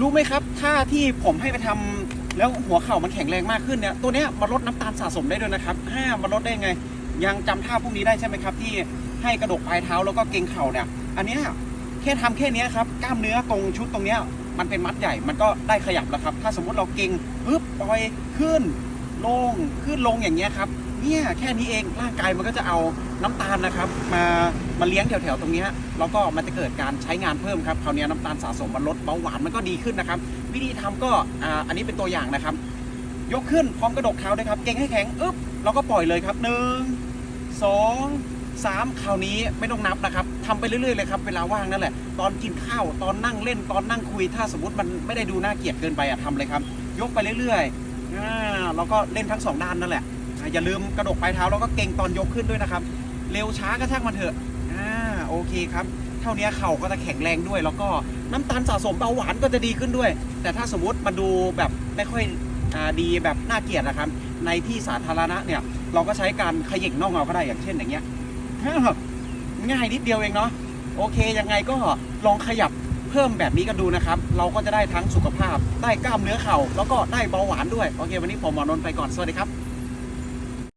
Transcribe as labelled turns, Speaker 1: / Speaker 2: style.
Speaker 1: รู้ไหมครับท่าที่ผมให้ไปทำแล้วหัวเข่ามันแข็งแรงมากขึ้นเนี่ยตัวเนี้ยมันลดน้ำตาลสะสมได้ด้วยนะครับห้ามันลดได้ไง ยังจำท่าพวกนี้ได้ใช่ไหมครับ ที่ให้กระดกปลายเท้าแล้วก็เกรงเข่าเนี่ยอันเนี้ยแค่ทำแค่นี้ครับกล้ามเนื้อตรงชุดตรงเนี้ยมันเป็นมัดใหญ่มันก็ได้ขยับแล้วครับ ถ้าสมมุติเราเกรงปึ๊บปล่อยขึ้นลงขึ้นลงอย่างเงี้ยครับ เนี่ยแค่นี้เองร่างกายมันก็จะเอาน้ำตาลนะครับ มามาเลี้ยงแถวๆตรงนี้แล้วก็มันจะเกิดการใช้งานเพิ่มครับคราวนี้น้ำตาลสะสมมันลดเบาหวานมันก็ดีขึ้นนะครับ วิธีทำก็อ่าอันนี้เป็นตัวอย่างนะครับ ยกขึ้นพร้อมกระดกเท้าด้วยครับ เก่งให้แข็งอึ๊บแล้วก็ปล่อยเลยครับหนึ่งสองสามคราวนี้ไม่ต้องนับนะครับทำไปเรื่อยๆเลยครับเวลาว่างนั่นแหละ ตอนกินข้าวตอนนั่งเล่นตอนนั่งคุย ถ้าสมมติมันไม่ได้ดูน่าเกลียดเกินไปอะทำเลยครับ ยกไปเรื่อยๆอ่าแล้วก็เล่นทั้งสองด้านนั่นแหละ อย่าลืมกระดกปลายเท้าแล้วก็เก่งตอนยกขึ้นด้วยนะครับ เร็วช้าก็ช่างมันเถอะอ่าโอเคครับ เท่านี้เข่าก็จะแข็งแรงด้วย แล้วก็น้ำตาลสะสมเบาหวานก็จะดีขึ้นด้วย แต่ถ้าสมมติมันดูแบบไม่ค่อยอดีแบบน่าเกลียดนะครับ ในที่สาธารณะเนี่ยเราก็ใช้การขยิกน่องเอาก็ได้อย่างเช่นอย่างเงี้ยง่ายนิดเดียวเองเนาะโอเคยังไงก็ลองขยับเพิ่มแบบนี้กันดูนะครับ เราก็จะได้ทั้งสุขภาพ ได้กล้ามเนื้อเข่า แล้วก็ได้เบาหวานด้วย โอเค วันนี้ผมหมอนนท์ไปก่อน สวัสดีครับ